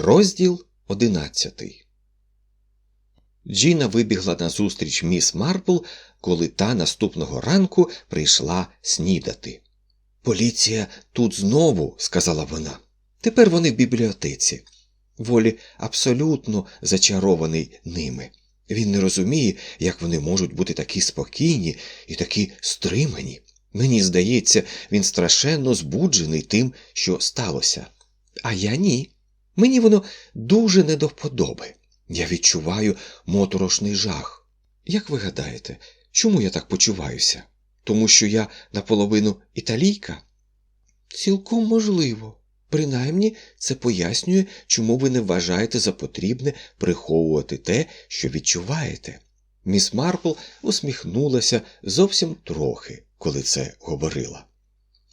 Розділ одинадцятий. Джіна вибігла назустріч міс Марпл, коли та наступного ранку прийшла снідати. Поліція тут знову, сказала вона. Тепер вони в бібліотеці. Волі абсолютно зачарований ними. Він не розуміє, як вони можуть бути такі спокійні і такі стримані. Мені здається, він страшенно збуджений тим, що сталося. А я ні. Мені воно дуже не до вподоби. Я відчуваю моторошний жах. Як ви гадаєте, чому я так почуваюся? Тому що я наполовину італійка? Цілком можливо. Принаймні це пояснює, чому ви не вважаєте за потрібне приховувати те, що відчуваєте. Міс Марпл усміхнулася зовсім трохи, коли це говорила.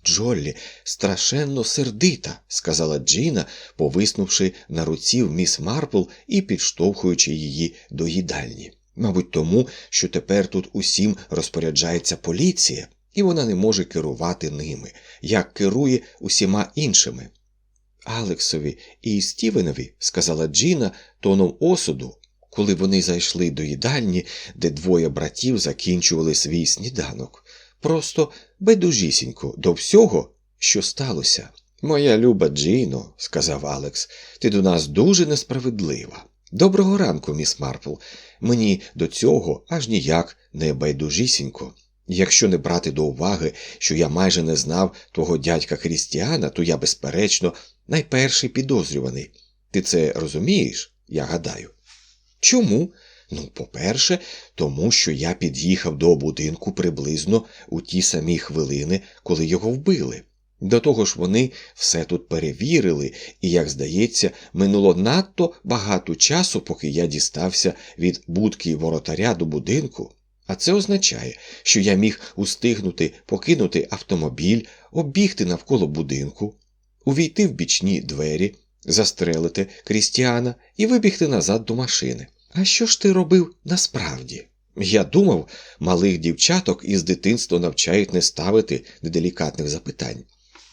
Джоллі страшенно сердита, сказала Джіна, повиснувши на руці в міс Марпл і підштовхуючи її до їдальні. Мабуть, тому, що тепер тут усім розпоряджається поліція, і вона не може керувати ними, як керує усіма іншими. Алексові і Стівенові, сказала Джіна тоном осуду, коли вони зайшли до їдальні, де двоє братів закінчували свій сніданок. Просто байдужісінько до всього, що сталося. Моя люба Джіно, сказав Алекс, ти до нас дуже несправедлива. Доброго ранку, міс Марпл. Мені до цього аж ніяк не байдужісінько. Якщо не брати до уваги, що я майже не знав твого дядька Крістіана, то я, безперечно, найперший підозрюваний. Ти це розумієш, я гадаю. Чому? Ну, по-перше, тому що я під'їхав до будинку приблизно у ті самі хвилини, коли його вбили. До того ж вони все тут перевірили, і, як здається, минуло надто багато часу, поки я дістався від будки воротаря до будинку. А це означає, що я міг устигнути покинути автомобіль, оббігти навколо будинку, увійти в бічні двері, застрелити Крістіана і вибігти назад до машини. А що ж ти робив насправді? Я думав, малих дівчаток із дитинства навчають не ставити неделікатних запитань.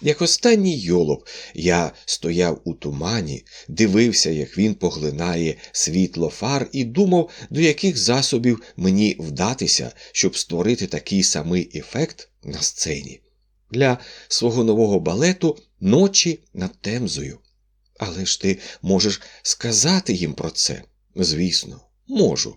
Як останній йолоп, я стояв у тумані, дивився, як він поглинає світло фар, і думав, до яких засобів мені вдатися, щоб створити такий самий ефект на сцені. Для свого нового балету ночі над темзою. Але ж ти можеш сказати їм про це. Звісно, можу.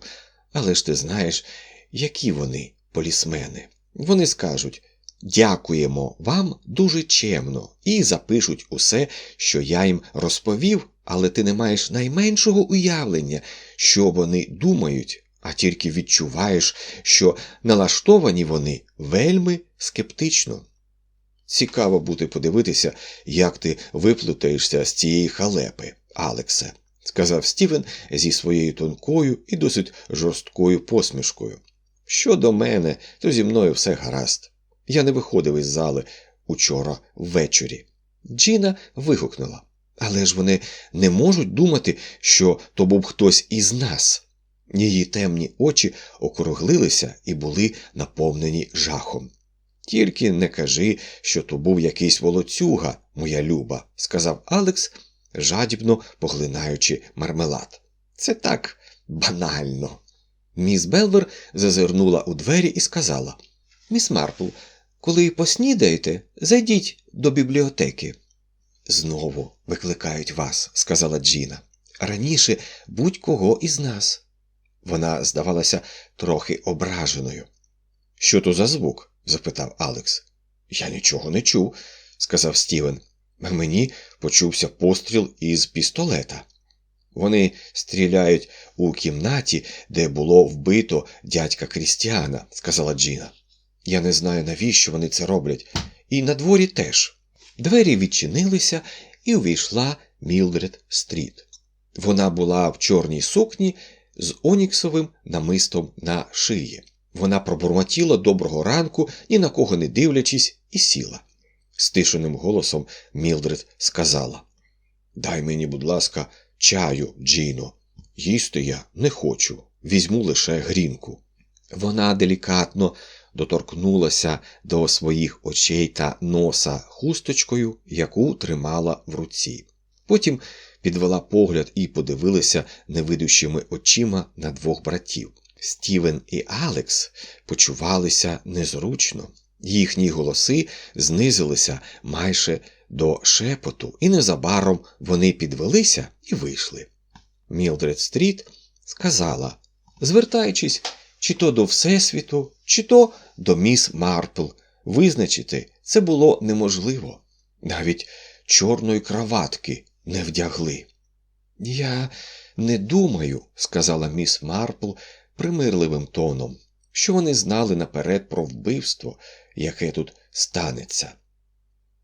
Але ж ти знаєш, які вони полісмени. Вони скажуть дякуємо вам дуже чемно і запишуть усе, що я їм розповів, але ти не маєш найменшого уявлення, що вони думають, а тільки відчуваєш, що налаштовані вони вельми скептично. Цікаво буде подивитися, як ти виплутаєшся з цієї халепи, Алексе сказав Стівен зі своєю тонкою і досить жорсткою посмішкою. Щодо мене, то зі мною все гаразд. Я не виходив із зали учора ввечері. Джіна вигукнула. Але ж вони не можуть думати, що то був хтось із нас. Її темні очі округлилися і були наповнені жахом. Тільки не кажи, що то був якийсь волоцюга, моя люба, сказав Алекс жадібно поглинаючи мармелад. Це так банально. Міс Белвер зазирнула у двері і сказала Міс Марпл, коли поснідаєте, зайдіть до бібліотеки. Знову викликають вас, сказала Джіна. Раніше будь-кого із нас. Вона здавалася трохи ображеною. Що то за звук? запитав Алекс. Я нічого не чув, сказав Стівен. Мені почувся постріл із пістолета. Вони стріляють у кімнаті, де було вбито дядька Крістіана, сказала Джіна. Я не знаю, навіщо вони це роблять, і на дворі теж. Двері відчинилися і увійшла Мілдред Стріт. Вона була в чорній сукні з оніксовим намистом на шиї. Вона пробурмотіла доброго ранку, ні на кого не дивлячись, і сіла стишеним голосом Мілдред сказала Дай мені, будь ласка, чаю, Джіно. Їсти я не хочу, візьму лише грінку. Вона делікатно доторкнулася до своїх очей та носа хусточкою, яку тримала в руці. Потім підвела погляд і подивилася невидущими очима на двох братів. Стівен і Алекс почувалися незручно. Їхні голоси знизилися майже до шепоту, і незабаром вони підвелися і вийшли. Мілдред Стріт сказала, звертаючись чи то до Всесвіту, чи то до міс Марпл, визначити це було неможливо. Навіть чорної краватки не вдягли. Я не думаю, сказала міс Марпл примирливим тоном, що вони знали наперед про вбивство, яке тут станеться.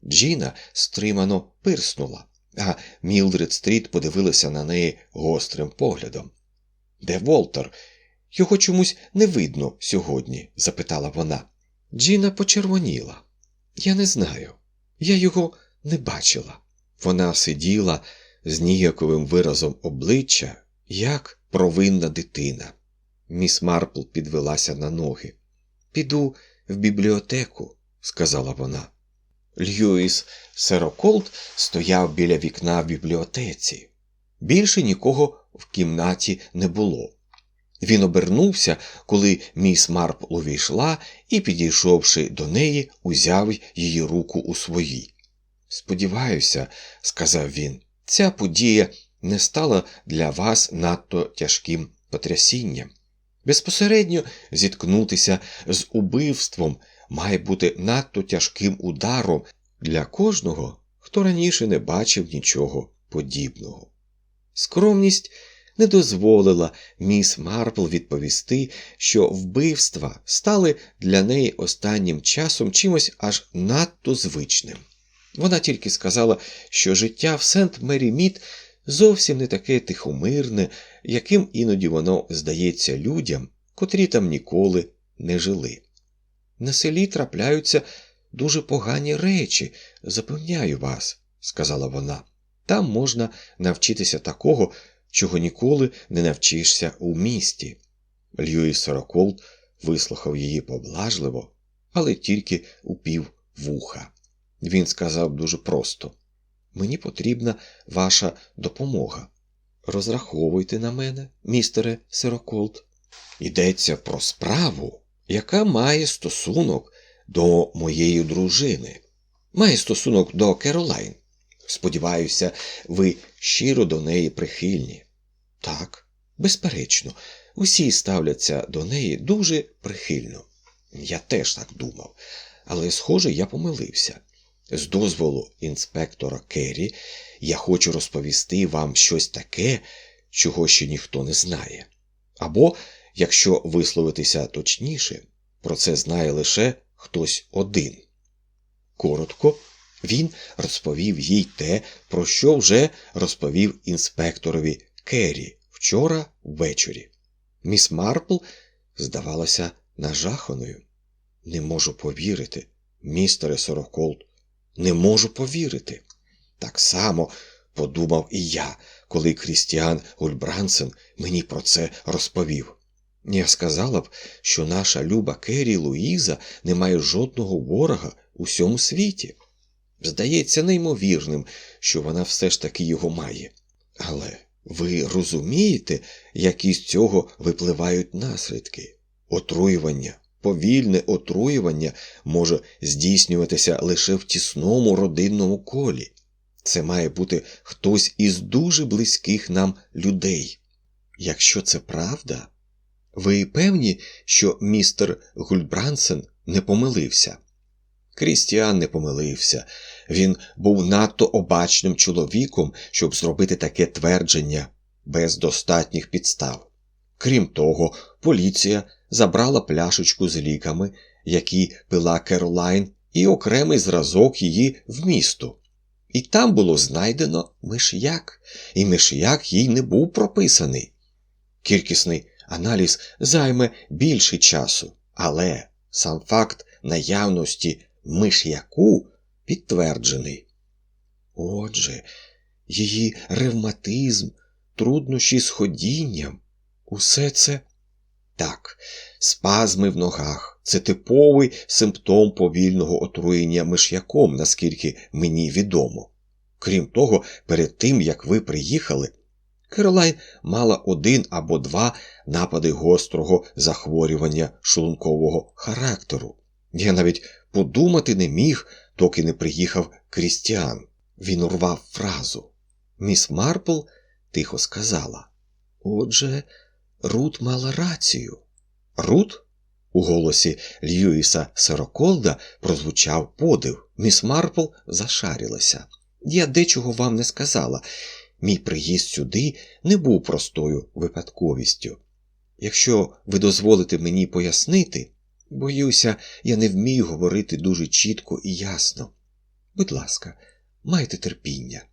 Джіна стримано пирснула, а Мілдред Стріт подивилася на неї гострим поглядом. Де Волтер? Його чомусь не видно сьогодні? запитала вона. Джіна почервоніла. Я не знаю. Я його не бачила. Вона сиділа з ніяковим виразом обличчя, як провинна дитина. Міс Марпл підвелася на ноги. Піду в бібліотеку, сказала вона. Льюіс Сероколд стояв біля вікна в бібліотеці. Більше нікого в кімнаті не було. Він обернувся, коли міс Марпл увійшла і, підійшовши до неї, узяв її руку у свої. Сподіваюся, сказав він, ця подія не стала для вас надто тяжким потрясінням. Безпосередньо зіткнутися з убивством має бути надто тяжким ударом для кожного, хто раніше не бачив нічого подібного. Скромність не дозволила міс Марпл відповісти, що вбивства стали для неї останнім часом чимось аж надто звичним. Вона тільки сказала, що життя в Сент Мері Мід зовсім не таке тихомирне, яким іноді воно здається людям, котрі там ніколи не жили. На селі трапляються дуже погані речі, запевняю вас, сказала вона. Там можна навчитися такого, чого ніколи не навчишся у місті. Льюіс Сороколд вислухав її поблажливо, але тільки упів вуха. Він сказав дуже просто: Мені потрібна ваша допомога. Розраховуйте на мене, містере Сироколд. Йдеться про справу, яка має стосунок до моєї дружини, має стосунок до Керолайн. Сподіваюся, ви щиро до неї прихильні. Так, безперечно, усі ставляться до неї дуже прихильно. Я теж так думав, але, схоже, я помилився. З дозволу інспектора Керрі я хочу розповісти вам щось таке, чого ще ніхто не знає. Або, якщо висловитися точніше, про це знає лише хтось один. Коротко, він розповів їй те, про що вже розповів інспекторові Керрі вчора ввечері. Міс Марпл здавалася нажаханою. Не можу повірити, містере Сороколд, не можу повірити. Так само подумав і я, коли Крістіан Гульбрансен мені про це розповів. Я сказала б, що наша люба Керрі Луїза не має жодного ворога у всьому світі. Здається неймовірним, що вона все ж таки його має. Але ви розумієте, які з цього випливають наслідки? Отруювання, повільне отруювання може здійснюватися лише в тісному родинному колі. Це має бути хтось із дуже близьких нам людей. Якщо це правда, ви певні, що містер Гульбрансен не помилився? Крістіан не помилився. Він був надто обачним чоловіком, щоб зробити таке твердження без достатніх підстав. Крім того, поліція забрала пляшечку з ліками, які пила Керолайн, і окремий зразок її в місто. І там було знайдено миш'як, і миш'як їй не був прописаний. Кількісний аналіз займе більше часу, але сам факт наявності миш'яку підтверджений. Отже, її ревматизм, труднощі з ходінням, усе це так, спазми в ногах це типовий симптом повільного отруєння миш'яком, наскільки мені відомо. Крім того, перед тим як ви приїхали, Керолайн мала один або два напади гострого захворювання шлункового характеру. Я навіть подумати не міг, доки не приїхав Крістіан. Він урвав фразу. Міс Марпл тихо сказала. Отже, Рут мала рацію. Рут? У голосі Льюіса Сироколда прозвучав подив. Міс Марпл зашарілася. Я дечого вам не сказала. Мій приїзд сюди не був простою випадковістю. Якщо ви дозволите мені пояснити, боюся, я не вмію говорити дуже чітко і ясно. Будь ласка, майте терпіння.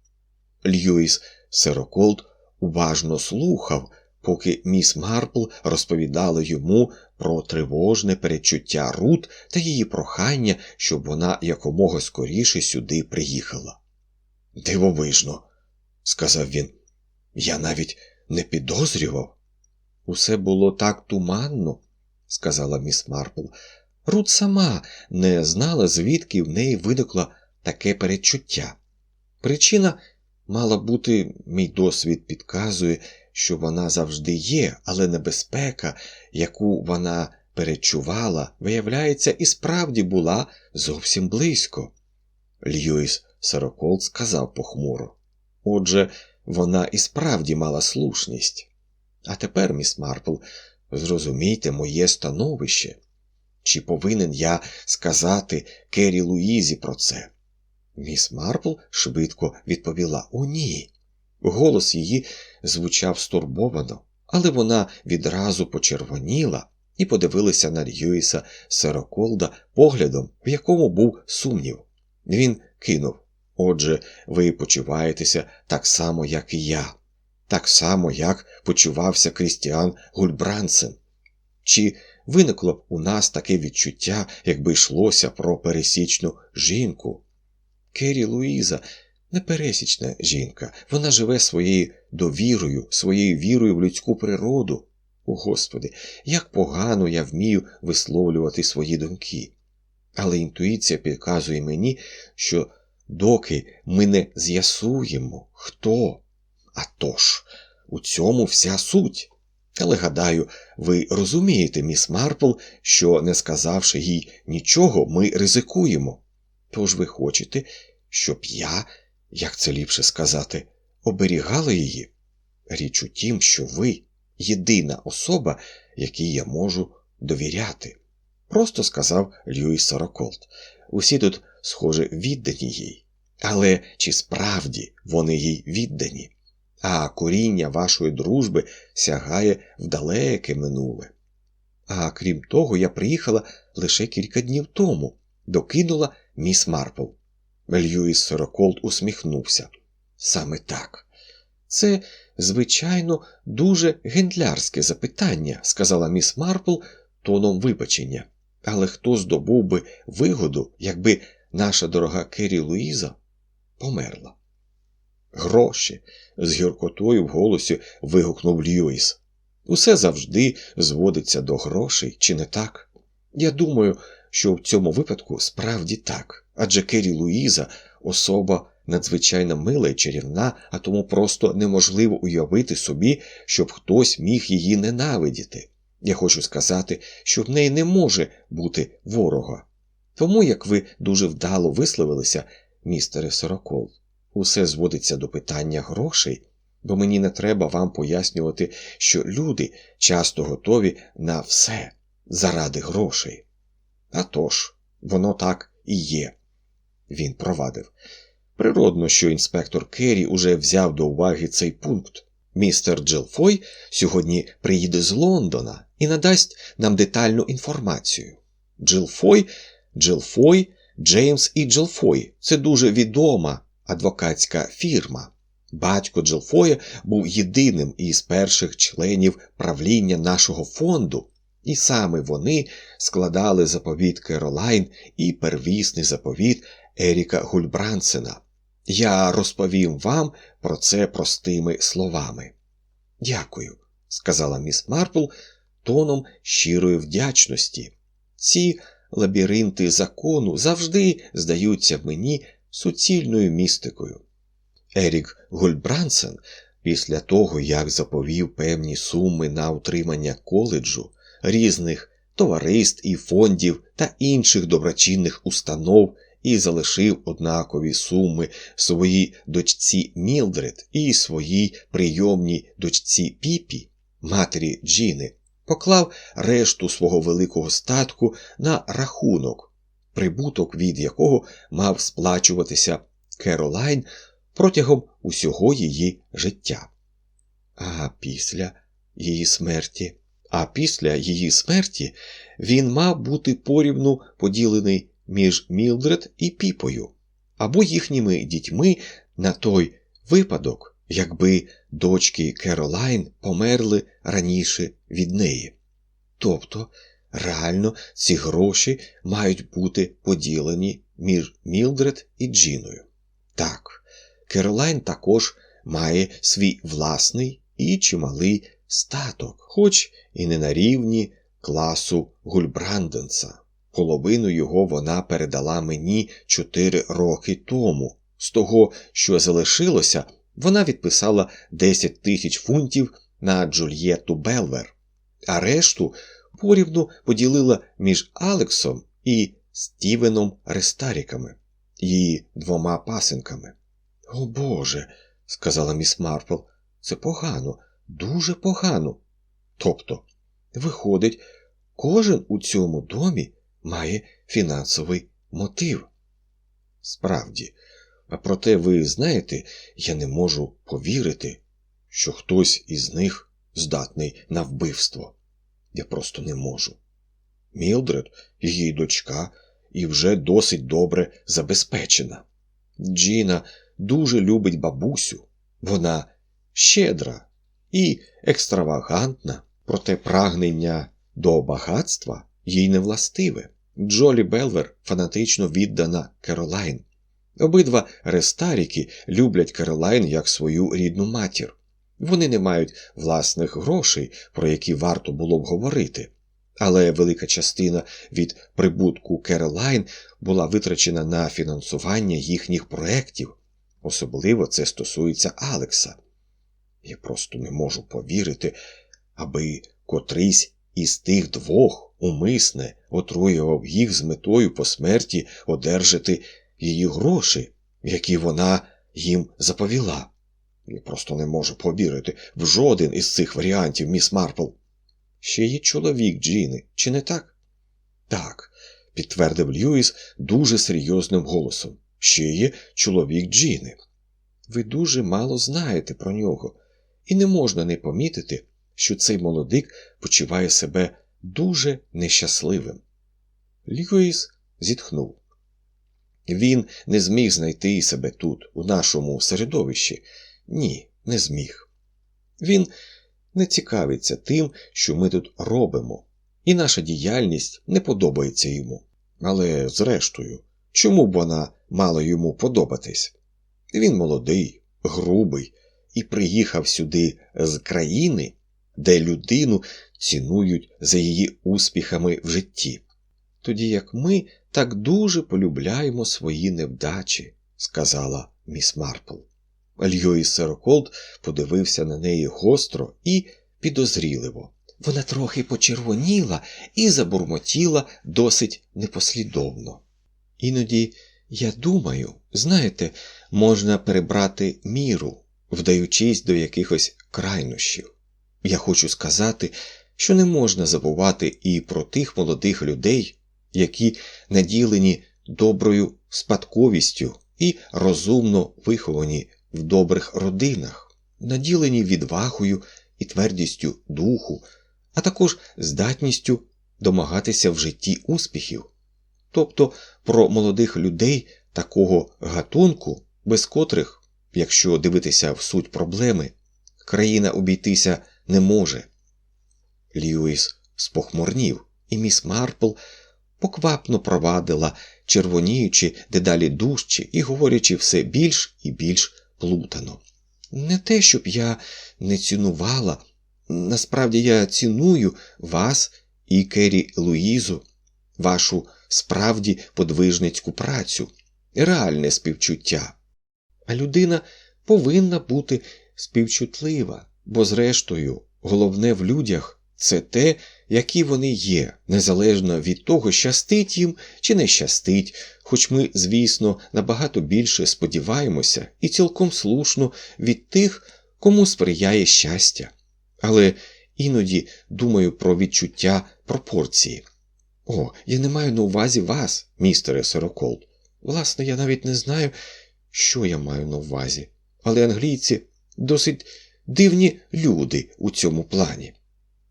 Льюіс Сироколд уважно слухав, поки міс Марпл розповідала йому про тривожне перечуття Рут та її прохання, щоб вона якомога скоріше сюди приїхала. Дивовижно, сказав він. Я навіть не підозрював. Усе було так туманно, сказала міс Марпл. Рут сама не знала, звідки в неї виникло таке передчуття. Причина мала бути, мій досвід підказує, що вона завжди є, але небезпека, яку вона перечувала, виявляється, і справді була зовсім близько. Льюіс Сороколд сказав похмуро. Отже, вона і справді мала слушність. А тепер, міс Марпл, зрозумійте моє становище. Чи повинен я сказати Кері Луїзі про це? Міс Марпл швидко відповіла О, ні. Голос її звучав стурбовано, але вона відразу почервоніла і подивилася на Льюіса Сероколда поглядом, в якому був сумнів. Він кинув Отже, ви почуваєтеся так само, як і я, так само, як почувався Крістіан Гульбрансен. Чи виникло б у нас таке відчуття, якби йшлося про пересічну жінку? Кері Луїза непересічна жінка, вона живе своєю довірою, своєю вірою в людську природу. О Господи, як погано я вмію висловлювати свої думки. Але інтуїція підказує мені, що доки ми не з'ясуємо, хто. А тож, у цьому вся суть. Але гадаю, ви розумієте, міс Марпл, що, не сказавши їй нічого, ми ризикуємо. Тож ви хочете, щоб я, як це ліпше сказати, оберігала її? Річ у тім, що ви єдина особа, якій я можу довіряти. Просто сказав Льюіс Сороколт. Усі тут, схоже, віддані їй. Але чи справді вони їй віддані? А коріння вашої дружби сягає в далеке минуле. А крім того, я приїхала лише кілька днів тому, докинула міс Марпл. Льюіс Сороколд усміхнувся. Саме так. Це, звичайно, дуже гендлярське запитання, сказала міс Марпл тоном вибачення. Але хто здобув би вигоду, якби наша дорога Керрі Луїза померла? Гроші, з гіркотою в голосі вигукнув Льюіс. Усе завжди зводиться до грошей, чи не так? Я думаю, що в цьому випадку справді так, адже Керрі Луїза особа надзвичайно мила і чарівна, а тому просто неможливо уявити собі, щоб хтось міг її ненавидіти. Я хочу сказати, що в неї не може бути ворога. Тому, як ви дуже вдало висловилися, містере Сорокол, усе зводиться до питання грошей, бо мені не треба вам пояснювати, що люди часто готові на все заради грошей. А тож, воно так і є. Він провадив. Природно, що інспектор Керрі уже взяв до уваги цей пункт. Містер Джилфой сьогодні приїде з Лондона і надасть нам детальну інформацію. Джилфой, Джилфой, Джеймс і Джилфой це дуже відома адвокатська фірма. Батько Джилфоя був єдиним із перших членів правління нашого фонду, і саме вони складали заповіт Керолайн і первісний заповіт Еріка Гульбрансена. Я розповім вам про це простими словами. Дякую, сказала міс Марпл тоном щирої вдячності. Ці лабіринти закону завжди здаються мені суцільною містикою. Ерік Гульбрансен, після того, як заповів певні суми на утримання коледжу, різних товариств і фондів та інших доброчинних установ і залишив однакові суми своїй дочці Мілдред і своїй прийомній дочці Піпі, матері Джіни, поклав решту свого великого статку на рахунок, прибуток від якого мав сплачуватися Керолайн протягом усього її життя. А після її смерті. А після її смерті він мав бути порівну поділений між Мілдред і Піпою або їхніми дітьми на той випадок, якби дочки Керолайн померли раніше від неї. Тобто, реально ці гроші мають бути поділені між Мілдред і Джіною. Так, Керолайн також має свій власний і чималий статок, хоч і не на рівні класу Гульбранденса. Половину його вона передала мені чотири роки тому. З того, що залишилося, вона відписала 10 тисяч фунтів на Джульєту Белвер, а решту порівну поділила між Алексом і Стівеном Рестаріками, її двома пасенками. О Боже, сказала міс Марпл, це погано, дуже погано. Тобто, виходить, кожен у цьому домі має фінансовий мотив. Справді, а проте ви знаєте, я не можу повірити, що хтось із них здатний на вбивство. Я просто не можу. Мілдред, її дочка, і вже досить добре забезпечена. Джіна дуже любить бабусю, вона щедра і екстравагантна, проте прагнення до багатства їй не властиве. Джолі Белвер фанатично віддана Керолайн. Обидва рестаріки люблять Керолайн як свою рідну матір. Вони не мають власних грошей, про які варто було б говорити, але велика частина від прибутку Керолайн була витрачена на фінансування їхніх проєктів. Особливо це стосується Алекса. Я просто не можу повірити, аби котрийсь із тих двох умисне отруював їх з метою по смерті одержати її гроші, які вона їм заповіла. Я просто не можу повірити в жоден із цих варіантів, міс Марпл. Ще є чоловік Джіни, чи не так? Так, підтвердив Льюіс дуже серйозним голосом. Ще є чоловік Джіни. Ви дуже мало знаєте про нього, і не можна не помітити, що цей молодик почуває себе дуже нещасливим. Льюіс зітхнув. Він не зміг знайти себе тут, у нашому середовищі. Ні, не зміг. Він не цікавиться тим, що ми тут робимо, і наша діяльність не подобається йому. Але, зрештою, чому б вона мала йому подобатись? Він молодий, грубий і приїхав сюди з країни, де людину цінують за її успіхами в житті. Тоді як ми так дуже полюбляємо свої невдачі, сказала міс Марпл. Льюіс Сероколд подивився на неї гостро і підозріливо. Вона трохи почервоніла і забурмотіла досить непослідовно. Іноді, я думаю, знаєте, можна перебрати міру, вдаючись до якихось крайнощів. Я хочу сказати, що не можна забувати і про тих молодих людей, які наділені доброю спадковістю і розумно виховані в добрих родинах, наділені відвагою і твердістю духу, а також здатністю домагатися в житті успіхів, тобто про молодих людей такого гатунку, без котрих, якщо дивитися в суть проблеми, країна обійтися не може. Льюіс спохмурнів, і міс Марпл поквапно провадила, червоніючи дедалі дужче і говорячи все більш і більш плутано. Не те, щоб я не цінувала, насправді я ціную вас і Кері Луїзу, вашу справді подвижницьку працю, реальне співчуття. А людина повинна бути співчутлива, бо, зрештою, головне в людях це те, які вони є, незалежно від того, щастить їм чи не щастить, хоч ми, звісно, набагато більше сподіваємося і цілком слушно від тих, кому сприяє щастя. Але іноді думаю про відчуття пропорції. О, я не маю на увазі вас, містере Сороколд. Власне, я навіть не знаю, що я маю на увазі, але англійці досить дивні люди у цьому плані.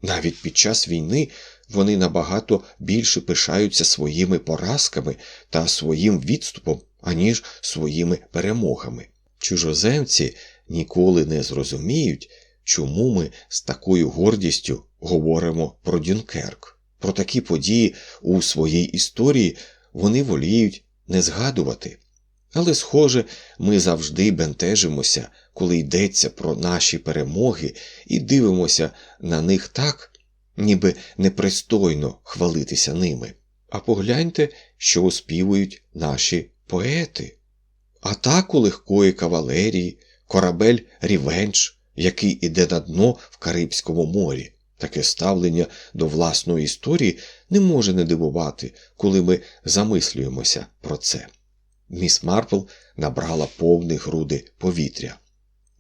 Навіть під час війни вони набагато більше пишаються своїми поразками та своїм відступом, аніж своїми перемогами. Чужоземці ніколи не зрозуміють, чому ми з такою гордістю говоримо про Дюнкерк. Про такі події у своїй історії вони воліють не згадувати. Але, схоже, ми завжди бентежимося, коли йдеться про наші перемоги, і дивимося на них так, ніби непристойно хвалитися ними. А погляньте, що оспівують наші поети. Атаку легкої кавалерії, корабель Рівенч, який іде на дно в Карибському морі. Таке ставлення до власної історії не може не дивувати, коли ми замислюємося про це. Міс Марпл набрала повні груди повітря.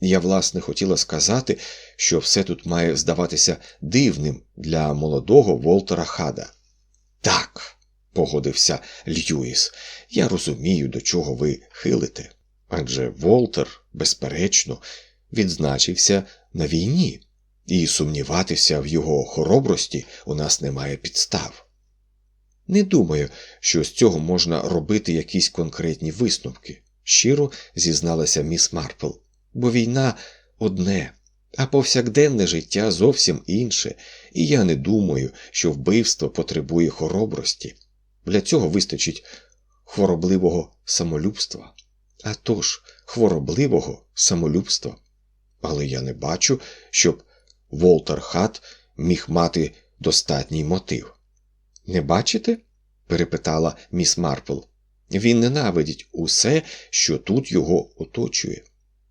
Я, власне, хотіла сказати, що все тут має здаватися дивним для молодого Волтера Хада. Так, погодився Льюіс, я розумію, до чого ви хилите. Адже Волтер, безперечно, відзначився на війні, і сумніватися в його хоробрості у нас немає підстав. Не думаю, що з цього можна робити якісь конкретні висновки, щиро зізналася міс Марпл, бо війна одне, а повсякденне життя зовсім інше, і я не думаю, що вбивство потребує хоробрості. Для цього вистачить хворобливого самолюбства. А тож, хворобливого самолюбства. Але я не бачу, щоб Волтер Хат міг мати достатній мотив. Не бачите? перепитала міс Марпл. Він ненавидить усе, що тут його оточує.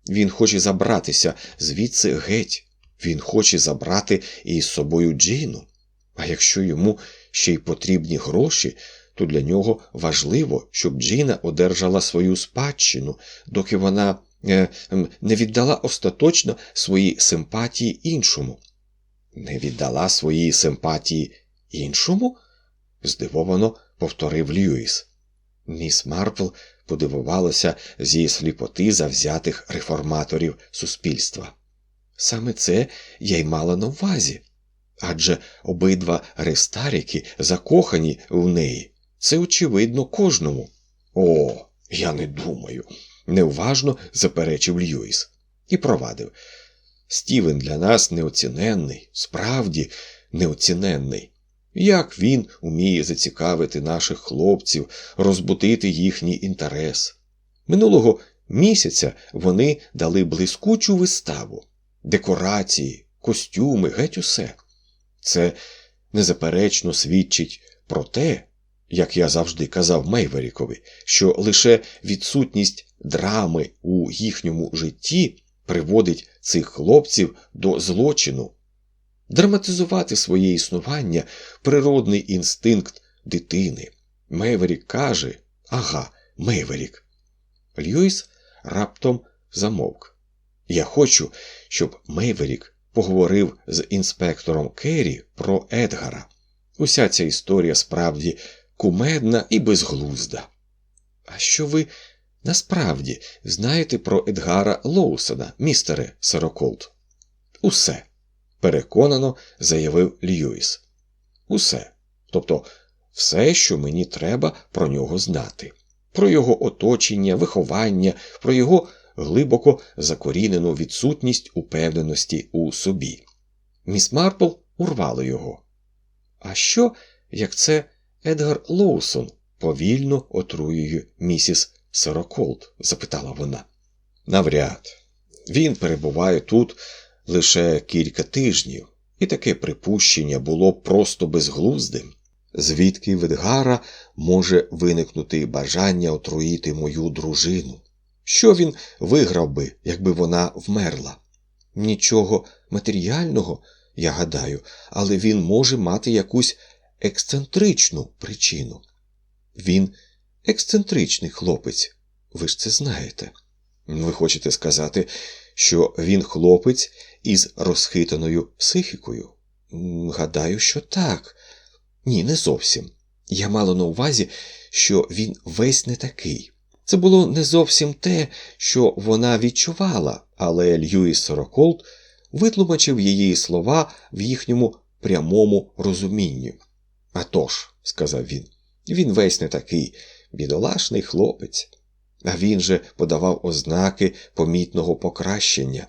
Він хоче забратися звідси геть, він хоче забрати із собою Джіну. А якщо йому ще й потрібні гроші, то для нього важливо, щоб Джіна одержала свою спадщину, доки вона е, не віддала остаточно свої симпатії іншому. Не віддала свої симпатії іншому? Здивовано повторив Льюіс. Міс Марпл подивувалася зі сліпоти завзятих реформаторів суспільства. Саме це я й мала на увазі. Адже обидва рестаріки закохані в неї. Це очевидно кожному. О, я не думаю, неуважно заперечив Льюіс і провадив. Стівен для нас неоціненний, справді неоціненний. Як він уміє зацікавити наших хлопців, розбудити їхній інтерес. Минулого місяця вони дали блискучу виставу, декорації, костюми, геть усе. Це незаперечно свідчить про те, як я завжди казав Мейверікові, що лише відсутність драми у їхньому житті приводить цих хлопців до злочину. Драматизувати своє існування природний інстинкт дитини. Мейверік каже Ага, Мейверік. Льюіс раптом замовк. Я хочу, щоб Мейверік поговорив з інспектором Керрі про Едгара. Уся ця історія справді кумедна і безглузда. А що ви насправді знаєте про Едгара Лоусона, містере Сороколд? Усе, переконано заявив Льюіс. Усе. Тобто все, що мені треба про нього знати, про його оточення, виховання, про його глибоко закорінену відсутність упевненості у собі. Міс Марпл урвала його. А що, як це Едгар Лоусон повільно отруює місіс Сороколд? запитала вона. Навряд. Він перебуває тут лише кілька тижнів, і таке припущення було просто безглуздим. Звідки в Едгара може виникнути бажання отруїти мою дружину? Що він виграв би, якби вона вмерла? Нічого матеріального, я гадаю, але він може мати якусь ексцентричну причину. Він ексцентричний хлопець, ви ж це знаєте. Ви хочете сказати, що він хлопець із розхитаною психікою? Гадаю, що так. Ні, не зовсім. Я мала на увазі, що він весь не такий. Це було не зовсім те, що вона відчувала, але Льюіс Сороколд витлумачив її слова в їхньому прямому розумінні. «А тож», – сказав він, він весь не такий бідолашний хлопець. А він же подавав ознаки помітного покращення.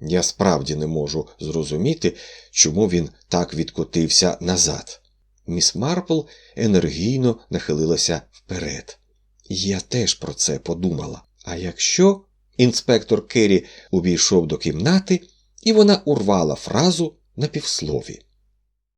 Я справді не можу зрозуміти, чому він так відкотився назад. Міс Марпл енергійно нахилилася вперед. Я теж про це подумала. А якщо інспектор Керрі увійшов до кімнати, і вона урвала фразу на півслові.